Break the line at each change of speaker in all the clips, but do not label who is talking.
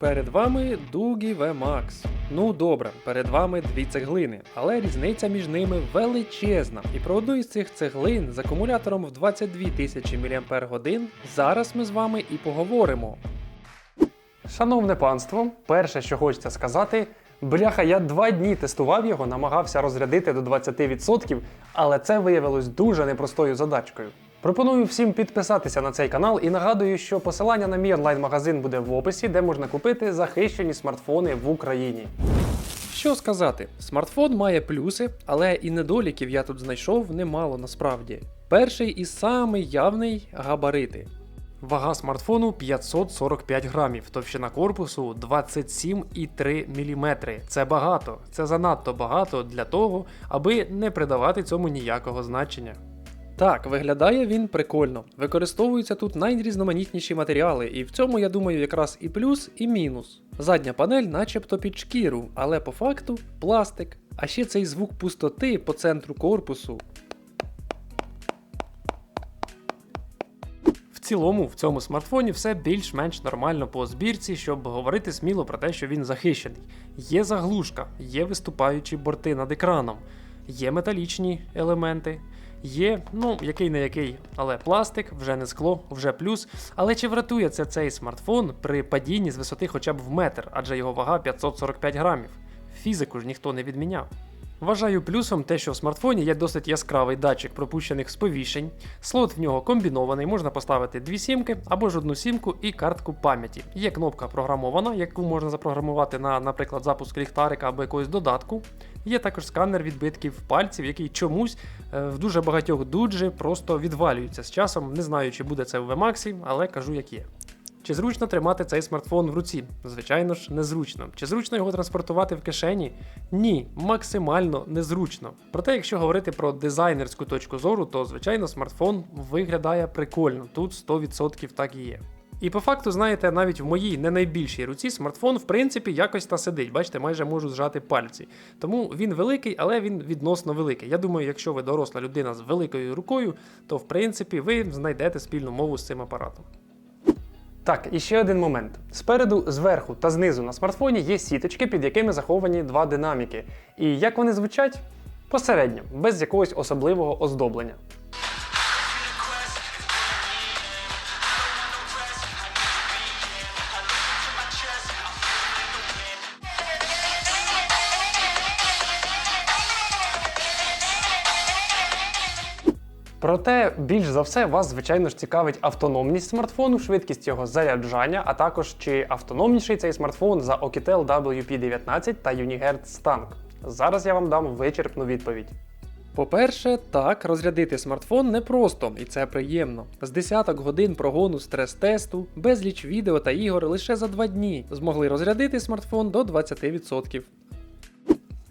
Перед вами Дугі VMAX. Ну добре, перед вами дві цеглини, але різниця між ними величезна. І про одну із цих цеглин з акумулятором в 22 тисячі мАч зараз ми з вами і поговоримо. Шановне панство, перше, що хочеться сказати, бляха, я два дні тестував його, намагався розрядити до 20%, але це виявилось дуже непростою задачкою. Пропоную всім підписатися на цей канал і нагадую, що посилання на мій онлайн-магазин буде в описі, де можна купити захищені смартфони в Україні. Що сказати, смартфон має плюси, але і недоліків я тут знайшов немало насправді. Перший і самий явний габарити. Вага смартфону 545 грамів, товщина корпусу 27,3 мм. Це багато, це занадто багато для того, аби не придавати цьому ніякого значення. Так, виглядає він прикольно. Використовуються тут найрізноманітніші матеріали, і в цьому, я думаю, якраз і плюс, і мінус. Задня панель начебто під шкіру, але по факту пластик. А ще цей звук пустоти по центру корпусу. В цілому в цьому смартфоні все більш-менш нормально по збірці, щоб говорити сміло про те, що він захищений. Є заглушка, є виступаючі борти над екраном, є металічні елементи. Є, ну, який не який, але пластик, вже не скло, вже плюс. Але чи врятує це цей смартфон при падінні з висоти хоча б в метр, адже його вага 545 грамів? Фізику ж ніхто не відміняв. Вважаю плюсом те, що в смартфоні є досить яскравий датчик пропущених сповіщень. Слот в нього комбінований, можна поставити дві сімки або ж одну сімку і картку пам'яті. Є кнопка програмована, яку можна запрограмувати на, наприклад, запуск ліхтарика або якогось додатку. Є також сканер відбитків пальців, який чомусь е, в дуже багатьох дуджі просто відвалюється з часом. Не знаю, чи буде це в VMAX, але кажу, як є. Чи зручно тримати цей смартфон в руці? Звичайно ж, незручно. Чи зручно його транспортувати в кишені? Ні, максимально незручно. Проте, якщо говорити про дизайнерську точку зору, то звичайно смартфон виглядає прикольно. Тут 100% так і є. І по факту, знаєте, навіть в моїй не найбільшій руці смартфон, в принципі, якось та сидить. Бачите, майже можу зжати пальці. Тому він великий, але він відносно великий. Я думаю, якщо ви доросла людина з великою рукою, то в принципі ви знайдете спільну мову з цим апаратом. Так, і ще один момент. Спереду, зверху та знизу на смартфоні є сіточки, під якими заховані два динаміки. І як вони звучать? Посередньо, без якогось особливого оздоблення. Проте більш за все вас, звичайно ж, цікавить автономність смартфону, швидкість його заряджання, а також чи автономніший цей смартфон за Oukitel WP19 та Unihertz Tank. Зараз я вам дам вичерпну відповідь. По-перше, так, розрядити смартфон непросто, і це приємно. З десяток годин прогону стрес-тесту, безліч відео та ігор лише за два дні змогли розрядити смартфон до 20%.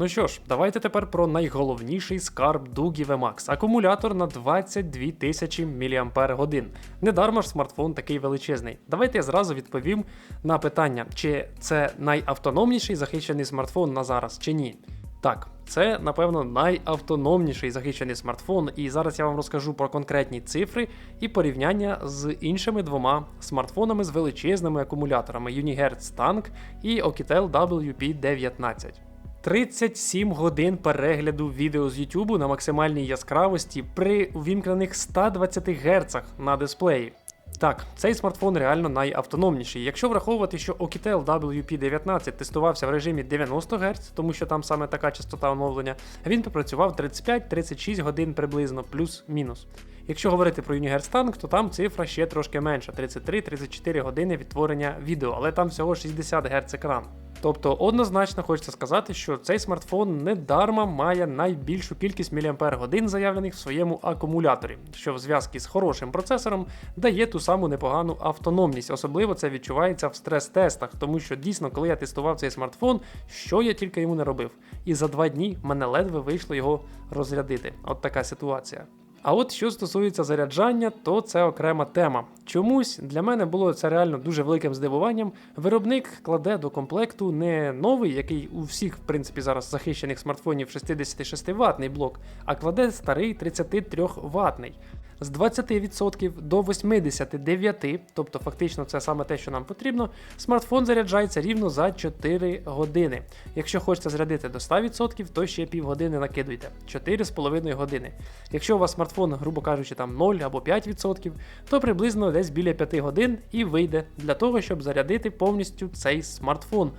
Ну що ж, давайте тепер про найголовніший скарб Дугі VMAX. Акумулятор на 22 тисячі мАч. Недарма ж смартфон такий величезний. Давайте я зразу відповім на питання, чи це найавтономніший захищений смартфон на зараз, чи ні. Так, це, напевно, найавтономніший захищений смартфон, і зараз я вам розкажу про конкретні цифри і порівняння з іншими двома смартфонами з величезними акумуляторами Unihertz Tank і Oukitel WP19. 37 годин перегляду відео з YouTube на максимальній яскравості при увімкнених 120 Гц на дисплеї. Так, цей смартфон реально найавтономніший. Якщо враховувати, що Oukitel WP19 тестувався в режимі 90 Гц, тому що там саме така частота оновлення, він попрацював 35-36 годин приблизно, плюс-мінус. Якщо говорити про Tank, то там цифра ще трошки менша 33-34 години відтворення відео, але там всього 60 Гц екран. Тобто однозначно хочеться сказати, що цей смартфон недарма має найбільшу кількість мАч заявлених в своєму акумуляторі, що в зв'язку з хорошим процесором дає ту саму непогану автономність. Особливо це відчувається в стрес-тестах, тому що дійсно, коли я тестував цей смартфон, що я тільки йому не робив. І за два дні мене ледве вийшло його розрядити. От така ситуація. А от що стосується заряджання, то це окрема тема. Чомусь для мене було це реально дуже великим здивуванням. Виробник кладе до комплекту не новий, який у всіх, в принципі, зараз захищених смартфонів 66 ватний блок, а кладе старий 33 ватний. З 20% до 89%, тобто фактично це саме те, що нам потрібно, смартфон заряджається рівно за 4 години. Якщо хочете зарядити до 100%, то ще півгодини накидуйте 4,5 години. Якщо у вас смартфон, грубо кажучи, там 0 або 5%, то приблизно десь біля 5 годин і вийде для того, щоб зарядити повністю цей смартфон.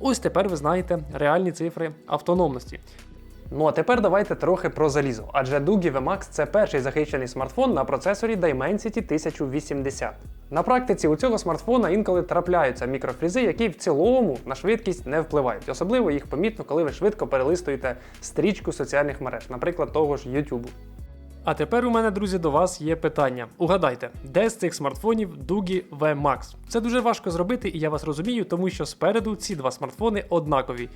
Ось тепер ви знаєте реальні цифри автономності. Ну а тепер давайте трохи про залізо, адже Doogee VMAX це перший захищений смартфон на процесорі Dimensity 1080. На практиці у цього смартфона інколи трапляються мікрофрізи, які в цілому на швидкість не впливають. Особливо їх помітно, коли ви швидко перелистуєте стрічку соціальних мереж, наприклад, того ж YouTube. А тепер у мене, друзі, до вас є питання. Угадайте, де з цих смартфонів Doogee V Max? Це дуже важко зробити, і я вас розумію, тому що спереду ці два смартфони однакові.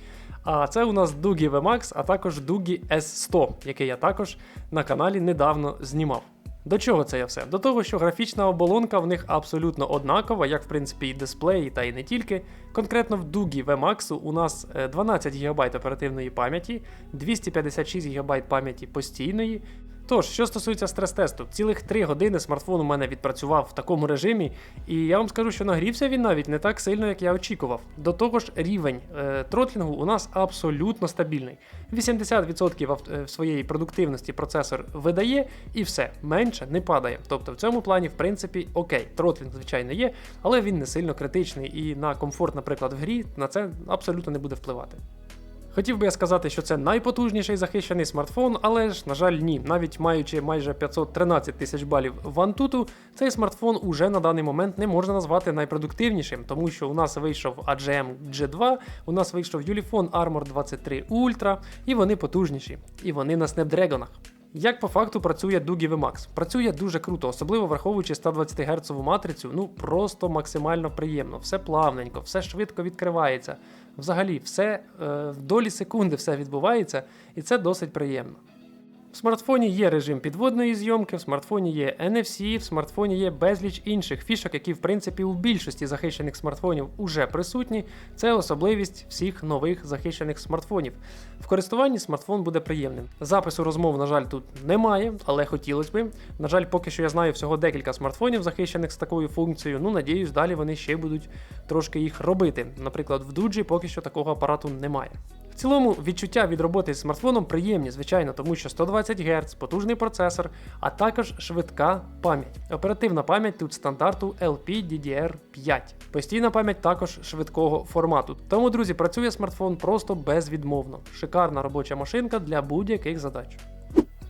А це у нас Дугі VMAX, а також Дугі S100, який я також на каналі недавно знімав. До чого це я все? До того, що графічна оболонка в них абсолютно однакова, як в принципі і дисплеї, та й не тільки. Конкретно в дугі VMAX у нас е, 12 ГБ оперативної пам'яті, 256 ГБ пам'яті постійної. Тож, що стосується стрес-тесту, цілих 3 години смартфон у мене відпрацював в такому режимі, і я вам скажу, що нагрівся він навіть не так сильно, як я очікував. До того ж, рівень е, тротлінгу у нас абсолютно стабільний. 80% авт- е, своєї продуктивності процесор видає, і все, менше не падає. Тобто в цьому плані, в принципі, окей, тротлінг, звичайно, є, але він не сильно критичний, і на комфорт, наприклад, в грі на це абсолютно не буде впливати. Хотів би я сказати, що це найпотужніший захищений смартфон, але ж, на жаль, ні. Навіть маючи майже 513 тисяч балів в Antutu, цей смартфон уже на даний момент не можна назвати найпродуктивнішим, тому що у нас вийшов AGM G2, у нас вийшов Ulefone Armor 23 Ultra, і вони потужніші, і вони на Snapdragon. Як по факту працює Doogee VMAX? Працює дуже круто, особливо враховуючи 120 Гц матрицю, ну просто максимально приємно, все плавненько, все швидко відкривається. Взагалі, все е, в долі секунди все відбувається, і це досить приємно. В смартфоні є режим підводної зйомки, в смартфоні є NFC, в смартфоні є безліч інших фішок, які в принципі у більшості захищених смартфонів уже присутні. Це особливість всіх нових захищених смартфонів. В користуванні смартфон буде приємним. Запису розмов, на жаль, тут немає, але хотілося би. На жаль, поки що я знаю всього декілька смартфонів, захищених з такою функцією. Ну, надіюсь, далі вони ще будуть трошки їх робити. Наприклад, в Дуджі поки що такого апарату немає. В цілому відчуття від роботи з смартфоном приємні, звичайно, тому що 120 Гц, потужний процесор, а також швидка пам'ять. Оперативна пам'ять тут стандарту LPDDR5. Постійна пам'ять також швидкого формату. Тому, друзі, працює смартфон просто безвідмовно. Шикарна робоча машинка для будь-яких задач.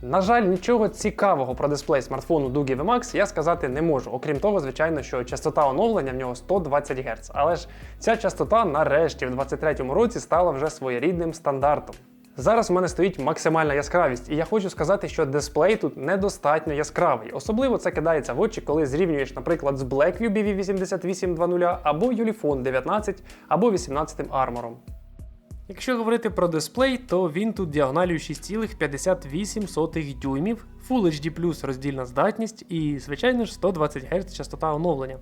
На жаль, нічого цікавого про дисплей смартфону Doogee VMAX я сказати не можу. Окрім того, звичайно, що частота оновлення в нього 120 Гц. Але ж ця частота нарешті в 23-му році стала вже своєрідним стандартом. Зараз у мене стоїть максимальна яскравість, і я хочу сказати, що дисплей тут недостатньо яскравий. Особливо це кидається в очі, коли зрівнюєш, наприклад, з Blackview BV8820 або Ulefone 19 або 18 Armor. Якщо говорити про дисплей, то він тут діагоналю 6,58 дюймів, Full HD роздільна здатність і, звичайно ж, 120 Гц частота оновлення.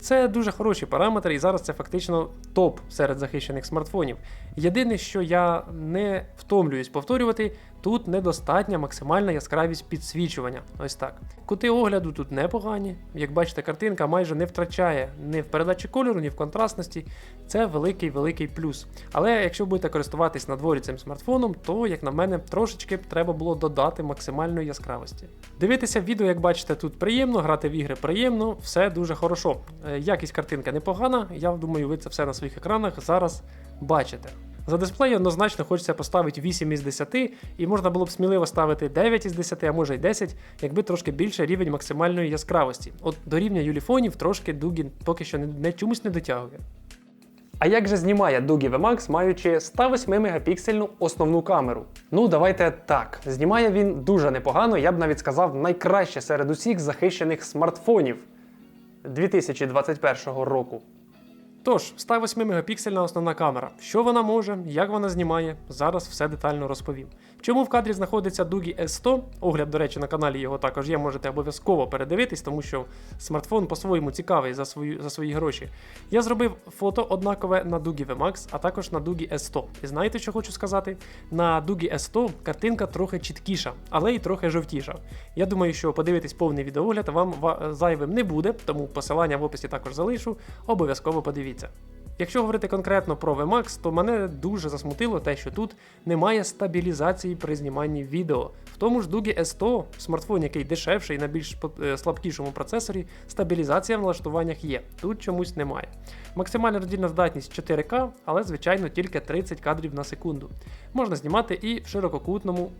Це дуже хороші параметри, і зараз це фактично топ серед захищених смартфонів. Єдине, що я не втомлююсь повторювати, тут недостатня максимальна яскравість підсвічування. Ось так. Кути огляду тут непогані. Як бачите, картинка майже не втрачає ні в передачі кольору, ні в контрастності. Це великий-великий плюс. Але якщо будете користуватись на дворі цим смартфоном, то, як на мене, трошечки б треба було додати максимальної яскравості. Дивитися відео, як бачите, тут приємно, грати в ігри приємно, все дуже хорошо. Е, Якість картинки непогана, я думаю, ви це все на своїх екранах зараз бачите. За дисплей однозначно хочеться поставити 8 із 10, і можна було б сміливо ставити 9 із 10, а може й 10, якби трошки більше рівень максимальної яскравості. От до рівня юліфонів трошки Дугін поки що не, не чомусь не дотягує. А як же знімає Doogee VMAX, маючи 108 мегапіксельну основну камеру? Ну, давайте так. Знімає він дуже непогано, я б навіть сказав, найкраще серед усіх захищених смартфонів 2021 року. Тож, 108 мегапіксельна основна камера. Що вона може, як вона знімає, зараз все детально розповім. Чому в кадрі знаходиться Дугі S100? Огляд, до речі, на каналі його також є, можете обов'язково передивитись, тому що смартфон по-своєму цікавий за свої, за свої гроші. Я зробив фото однакове на Дугі VMAX, а також на Дугі S100. І знаєте, що хочу сказати? На Дугі S100 картинка трохи чіткіша, але й трохи жовтіша. Я думаю, що подивитись повний відеогляд вам зайвим не буде, тому посилання в описі також залишу. Обов'язково подивіться. Якщо говорити конкретно про VMAX, то мене дуже засмутило те, що тут немає стабілізації при зніманні відео. В тому ж Дугі S100, смартфон, який дешевший на більш е, слабкішому процесорі, стабілізація в налаштуваннях є. Тут чомусь немає. Максимальна роздільна здатність 4К, але звичайно тільки 30 кадрів на секунду. Можна знімати і в ширококутному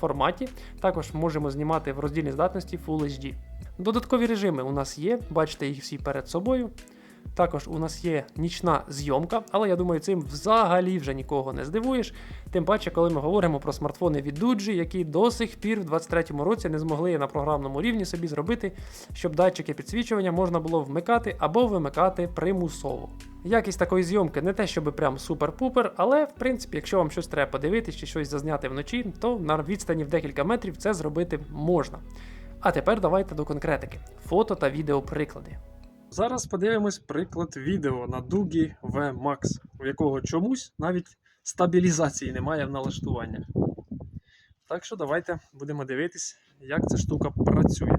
форматі. Також можемо знімати в роздільній здатності Full HD. Додаткові режими у нас є, бачите їх всі перед собою. Також у нас є нічна зйомка, але я думаю, цим взагалі вже нікого не здивуєш. Тим паче, коли ми говоримо про смартфони від Duji, які до сих пір в 2023 році не змогли на програмному рівні собі зробити, щоб датчики підсвічування можна було вмикати або вимикати примусово. Якість такої зйомки не те, щоб прям супер-пупер, але в принципі, якщо вам щось треба подивитись чи щось зазняти вночі, то на відстані в декілька метрів це зробити можна. А тепер давайте до конкретики: фото та відео приклади. Зараз подивимось приклад відео на Дугі VMAX, у якого чомусь навіть стабілізації немає в налаштуваннях. Так що давайте будемо дивитись, як ця штука працює.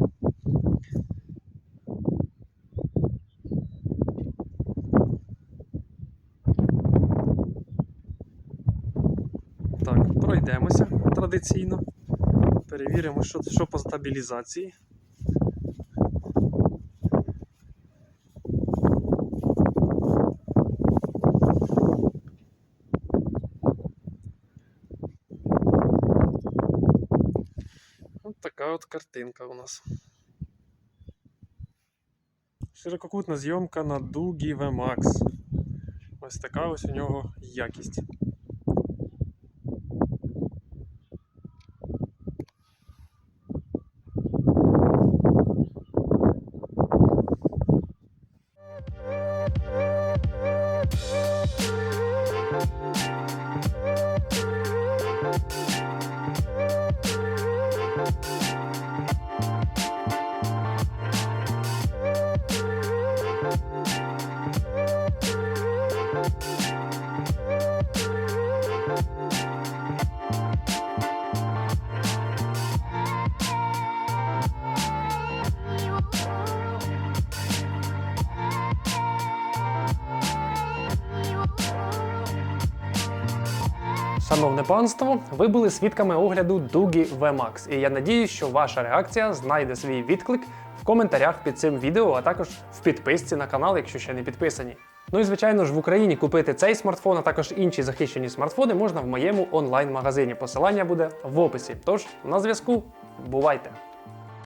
Так, пройдемося традиційно. Перевіримо, що, що по стабілізації. От картинка у нас. Ширококутна зйомка на Дугі VMAX. Ось така ось у нього якість. Шановне панство, ви були свідками огляду Дугі VMAX, і я надіюсь, що ваша реакція знайде свій відклик в коментарях під цим відео, а також в підписці на канал, якщо ще не підписані. Ну і звичайно ж в Україні купити цей смартфон, а також інші захищені смартфони можна в моєму онлайн-магазині. Посилання буде в описі. Тож на зв'язку, бувайте!